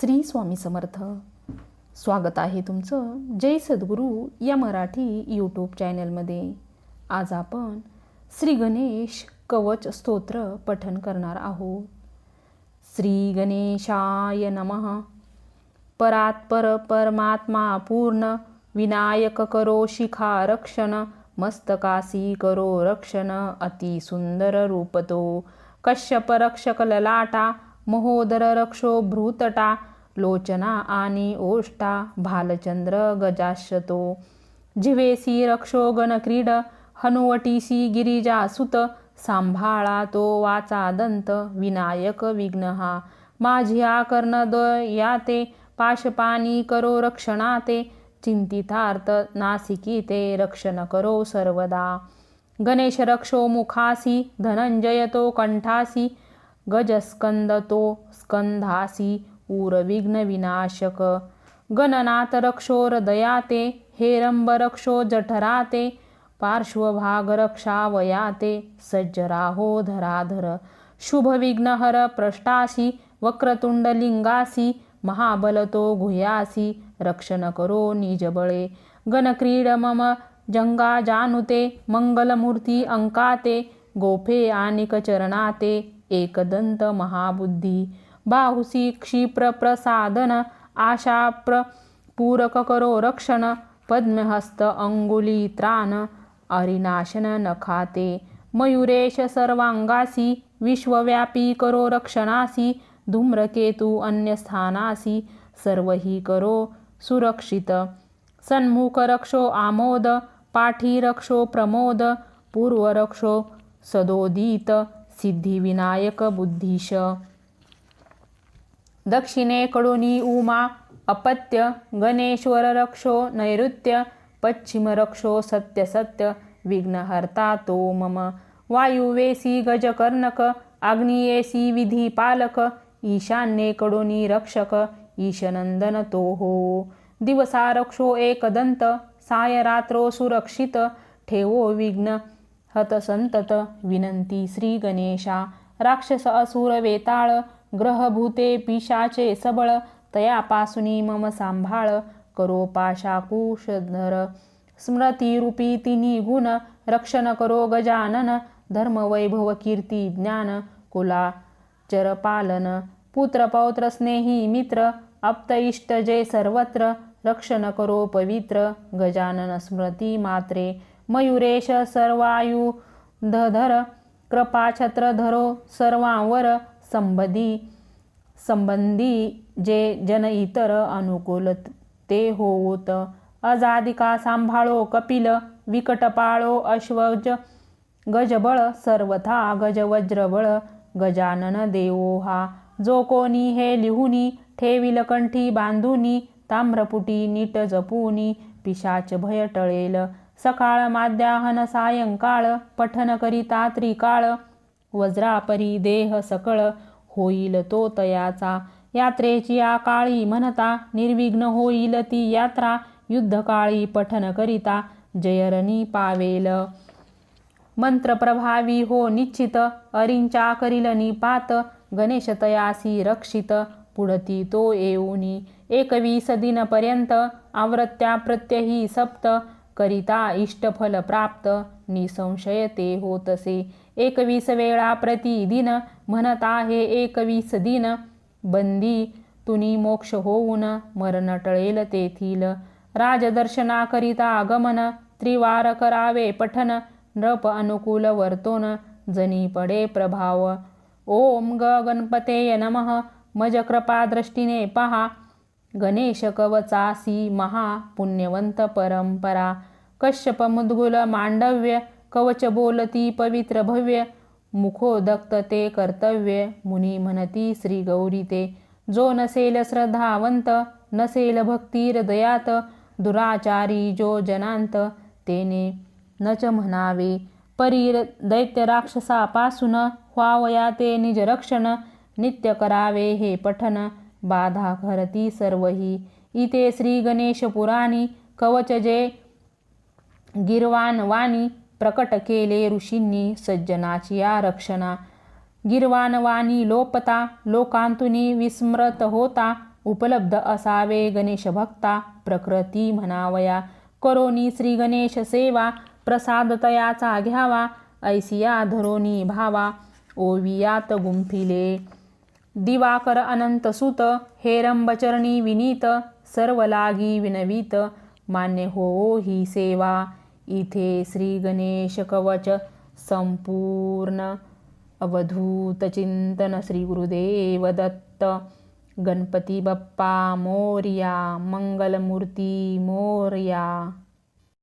श्री स्वामी समर्थ. स्वागत आहे तुमचं जय सद्गुरू या मराठी यूट्यूब चॅनलमध्ये आज आपण श्री गणेश कवच स्तोत्र पठन करणार आहोत. श्री गणेशाय नम. परात्पर परमात्मा पूर्ण विनायक करो शिखा रक्षण मस्तकासी करो रक्षण अति सुंदर रूपतो. कश्यप रक्षक ललाटा महोदर रक्षो भ्रूतटा लोचना आणि ओष्टा भालचंद्र गजाशतो जिवेसी रक्षो गणक्रीड हनुवटीसी गिरिजासुत सांभाळा तो वाचा दंत विनायक विघ्नहा। माझ्या माझिया कर्णद याते पाशपानी करो रक्षणाते चिंतितार्थ नासिकी ते रक्षण करो सर्वदा। गणेश रक्षो मुखासी धनंजय तो कंठासी गजस्कंद तो स्कंधासी उरविघ्न विनाशक गणनाथ रक्षो हृदयाते हेरंब रक्षो जठराते पार्श्वभाग रक्षावयाते सज्ज राहो धराधर शुभविघ्नहर पृष्ठासी वक्रतुंड महाबलतो गुह्यासी रक्षण करो निजबळे। गणक्रीड मम जंगा जानुते मंगलमूर्ती अंकाते गोफे आणि चरणाते एकदंत महाबुद्धी। बाहुसी क्षिप्र प्रसादन पूरककरो पूरक करो रक्षण पद्महस्त अंगुली त्राण अरिनाशन नखाते। मयुरेश सर्वांगासी विश्वव्यापी करो रक्षणासी धूम्रकेतू अन्यस्थानासी सर्वही करो सुरक्षित। सन्मुख रक्षो आमोद पाठी रक्षो प्रमोद पूर्वरक्षो सदोदित। सिद्धिविनायक बुद्धिश। दक्षिणेकडूनी उमा अपत्य गणेश्वर रक्षो नैऋत्य पश्चिम रक्षो सत्य सत्य विघ्नहर्ता तो मम। वायुवेसी गजकर्णक आग्नियेसी विधिपालक ईशान्येकडूनी रक्षक ईशनंदन तो हो। दिवसा रक्षो एकदंत साय रात्रो सुरक्षित ठेवो विघ्न हतसंतत विनंती श्री गणेशा. राक्षस असुर वेताळ ग्रहभूते पिशाचे सबळ तयापासुनी मम सांभाळ करो पाशाकुशधर स्मृतिरूपी तिन्ही गुण रक्षण करो गजानन धर्मवैभव कीर्ती ज्ञान कुला चरपालन पुत्र पौत्र स्नेही मित्र अप्त इष्ट जे सर्वत्र रक्षण करो पवित्र गजानन स्मृती मात्रे. मयुरेश सर्वायु धर कृपा धरो सर्वांवर संबधी संबंधी जे जन इतर अनुकूल ते होत अजादिका सांभाळो कपिल विकटपाळो अश्वज गजबळ सर्वथा गजवज्रबळ गजानन देवो हा. जो कोणी हे लिहुनी ठेविल कंठी बांधुनी ताम्रपुटी नीट जपूनी पिशाच भय टळेल. सकाळ माध्याहन सायंकाळ पठन करिता त्रिकाळ. वज्रापरी देह सकळ होईल तो तयाचा. यात्रेची आकाळी म्हणता निर्विघ्न होईल ती यात्रा. युद्धकाळी पठन करिता जयरणी पावेल. मंत्रप्रभावी हो निश्चित अरिंचा करील निपात. गणेश तयासी रक्षित पुढती तो येऊनी. एकवीस दिनपर्यंत आवृत्त्या प्रत्यही सप्त. करिता इष्टफल प्राप्त निसंशय ते होतसे. एकवीस वेळा प्रतिदिन म्हणता हे एकवीस दिन. बंदी तुनी मोक्ष होऊन मरण टळेल तेथील राजदर्शनाकरिता आगमन त्रिवार करावे पठन नृप अनुकूल वर्तोन जनी पडे प्रभाव. ओम ग गणपतेय नमः मज कृपा दृष्टीने पहा. गणेश कवचासी महा पुण्यवंत परंपरा कश्यप मुद्गुल मांडव्य कवच बोलती पवित्र भव्य मुखोदक्त ते कर्तव्य मुनी म्हणती श्री गौरी ते जो नसेल श्रद्धावंत नसेल भक्ती हृदयात दुराचारी जो जनांत तेने नच म्हणावे। परी दैत्य राक्षसापासून व्हावया ते निजरक्षण नित्य करावे हे पठन। बाधा खरती सर्वही. इथे श्री गणेश पुराणी कवच जे गिरवान वाणी प्रकट केले ऋषींनी सज्जनाची या रक्षणा गिरवानवाणी लोपता लोकांतुनी विस्मृत होता उपलब्ध असावे गणेश भक्ता प्रकृती म्हणावया. करोनी श्री गणेश सेवा प्रसादतयाचा घ्यावा ऐसिया धरोनी भावा ओवियात गुंफिले. दिवाकर अनंत सुत हेरंबचरणी विनीत सर्व लागी विनवीत मान्य हो ही सेवा. इथे श्री गणेश कवच संपूर्ण अवधूत चिंतन श्री गुरुदेव दत्त गणपती बाप्पा मोर्या मंगलमूर्ती मोर्या.